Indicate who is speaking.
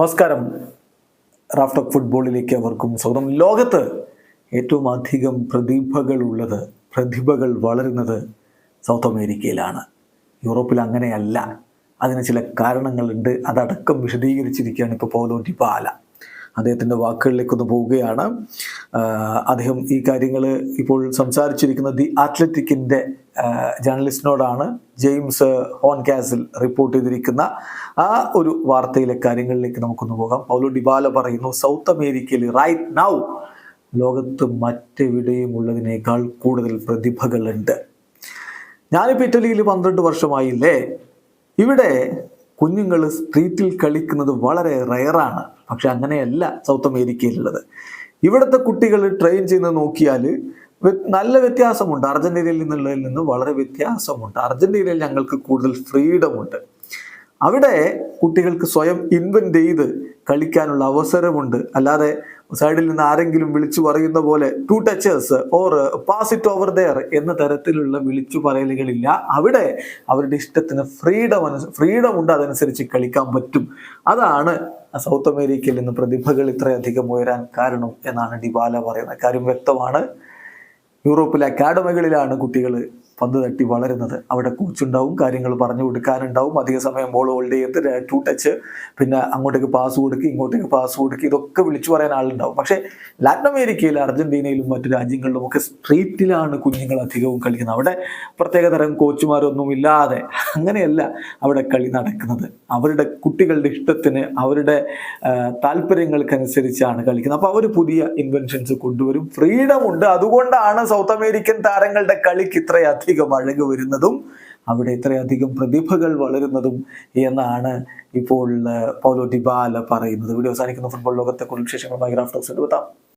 Speaker 1: നമസ്കാരം. Raft of ഫുട്ബോളിലേക്ക് അവർക്കും സ്വാഗതം. ലോകത്ത് ഏറ്റവും അധികം പ്രതിഭകളുള്ളത് പ്രതിഭകൾ വളരുന്നത് സൗത്ത് അമേരിക്കയിലാണ്. യൂറോപ്പിൽ അങ്ങനെയല്ല. അതിന് ചില കാരണങ്ങളുണ്ട്. അതടക്കം വിശദീകരിച്ചിരിക്കുകയാണ് ഇപ്പോൾ പൗലോ ഡിബാല. അദ്ദേഹത്തിന്റെ വാക്കുകളിലേക്കൊന്ന് പോവുകയാണ്. അദ്ദേഹം ഈ കാര്യങ്ങൾ ഇപ്പോൾ സംസാരിച്ചിരിക്കുന്ന ദി അത്ലറ്റിക്കിന്റെ ജേർണലിസ്റ്റിനോടാണ് ജെയിംസ് ഹോൺ കാസിൽ റിപ്പോർട്ട് ചെയ്തിരിക്കുന്ന ആ ഒരു വാർത്തയിലെ കാര്യങ്ങളിലേക്ക് നമുക്കൊന്ന് പോകാം. പൗലോ ഡിബാല പറയുന്നു സൗത്ത് അമേരിക്കയിൽ റൈറ്റ് നൗ ലോകത്ത് മറ്റെവിടെയും ഉള്ളതിനേക്കാൾ കൂടുതൽ പ്രതിഭകളുണ്ട്. ഞാനിപ്പോൾ ഇറ്റലിയിൽ പന്ത്രണ്ട് വർഷമായില്ലേ? ഇവിടെ കുഞ്ഞുങ്ങൾ സ്ട്രീറ്റിൽ കളിക്കുന്നത് വളരെ റയറാണ് പക്ഷെ അങ്ങനെയല്ല സൗത്ത് അമേരിക്കയിലുള്ളത്. ഇവിടുത്തെ കുട്ടികൾ ട്രെയിൻ ചെയ്യുന്നത് നോക്കിയാൽ നല്ല വ്യത്യാസമുണ്ട്. അർജന്റീനയിൽ നിന്നുള്ളതിൽ നിന്ന് വളരെ വ്യത്യാസമുണ്ട്. അർജന്റീനയിൽ ഞങ്ങൾക്ക് കൂടുതൽ ഫ്രീഡം ഉണ്ട്. അവിടെ കുട്ടികൾക്ക് സ്വയം ഇൻവെന്റ് ചെയ്ത് കളിക്കാനുള്ള അവസരമുണ്ട്. അല്ലാതെ സൈഡിൽ നിന്ന് ആരെങ്കിലും വിളിച്ചു പറയുന്ന പോലെ two touches or pass it over there എന്ന തരത്തിലുള്ള വിളിച്ചു പറയലുകളില്ല. അവിടെ അവരുടെ ഇഷ്ടത്തിന് ഫ്രീഡം ഫ്രീഡം ഉണ്ട്. അതനുസരിച്ച് കളിക്കാൻ പറ്റും. അതാണ് സൗത്ത് അമേരിക്കയിൽ നിന്ന് പ്രതിഭകൾ ഇത്രയധികം ഉയരാൻ കാരണം എന്നാണ് ഡിബാല പറയുന്നത്. കാര്യം വ്യക്തമാണ്. യൂറോപ്പിലെ അക്കാഡമികളിലാണ് കുട്ടികൾ പന്ത് തട്ടി വളരുന്നത്. അവിടെ കോച്ചുണ്ടാവും കാര്യങ്ങൾ പറഞ്ഞു കൊടുക്കാനുണ്ടാവും. അധിക സമയം ബോൾ ഹോൾഡ് ചെയ്ത് ടു ടച്ച് പിന്നെ അങ്ങോട്ടേക്ക് പാസ് കൊടുക്കുക ഇങ്ങോട്ടേക്ക് പാസ് കൊടുക്കുക ഇതൊക്കെ വിളിച്ചു പറയാൻ ആളുണ്ടാവും. പക്ഷേ ലാറ്റിൻ അമേരിക്കയിൽ അർജന്റീനയിലും മറ്റു രാജ്യങ്ങളിലും ഒക്കെ സ്ട്രീറ്റിലാണ് കുഞ്ഞുങ്ങൾ അധികവും കളിക്കുന്നത്. അവിടെ പ്രത്യേകതരം കോച്ചുമാരൊന്നും ഇല്ലാതെ അങ്ങനെയല്ല അവിടെ കളി നടക്കുന്നത്. അവരുടെ കുട്ടികളുടെ ഇഷ്ടത്തിന് അവരുടെ താല്പര്യങ്ങൾക്കനുസരിച്ചാണ് കളിക്കുന്നത്. അപ്പോൾ അവർ പുതിയ ഇൻവെൻഷൻസ് കൊണ്ടുവരും. ഫ്രീഡം ഉണ്ട്. അതുകൊണ്ടാണ് സൗത്ത് അമേരിക്കൻ താരങ്ങളുടെ കളിക്ക് ഇത്രയധികം അഴക് വരുന്നതും അവിടെ ഇത്രയധികം പ്രതിഭകൾ വളരുന്നതും എന്നാണ് ഇപ്പോൾ പൗലോ ഡിബാല പറയുന്നത്. വീഡിയോ അവസാനിക്കുന്ന. ഫുട്ബോൾ ലോകത്തെ കുറിച്ച് വിശേഷങ്ങളുമായി ഗ്രാഫ്റ്റോക്സ് എടുത്താം